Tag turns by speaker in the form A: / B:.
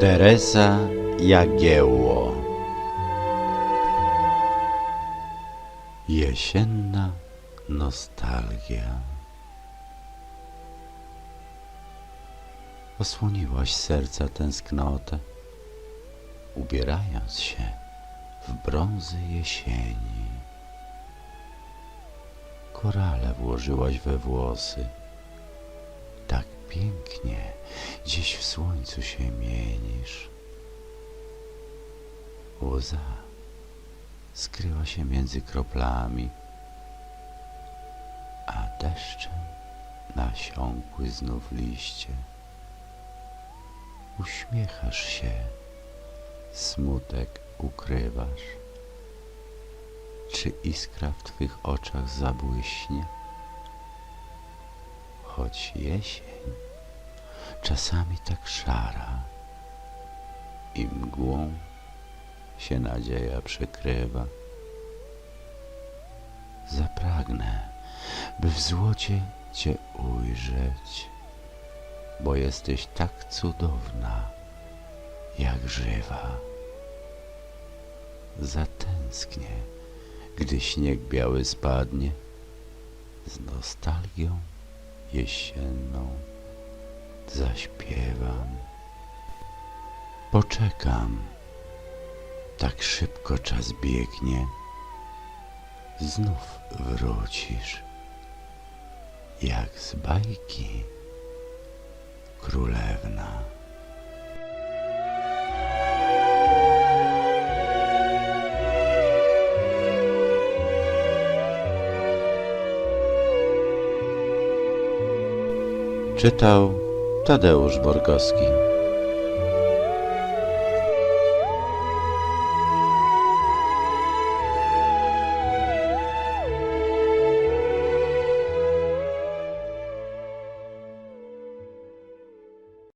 A: Teresa Jagiełło. Jesienna nostalgia. Osłoniłaś serca tęsknotę Ubierając się w brązy jesieni. Korale włożyłaś we włosy Tak pięknie Dziś w słońcu się mienisz. Łza skryła się między kroplami, a deszczem nasiąkły znów liście. Uśmiechasz się, smutek ukrywasz. Czy iskra w twych oczach zabłyśnie? Choć jesień czasami tak szara i mgłą się nadzieja przykrywa. Zapragnę, by w złocie Cię ujrzeć, bo jesteś tak cudowna, jak żywa. Zatęsknię, gdy śnieg biały spadnie, z nostalgią jesienną zaśpiewam. Poczekam, tak szybko czas biegnie, znów wrócisz, jak z bajki królewna. Czytał Tadeusz Borkowski.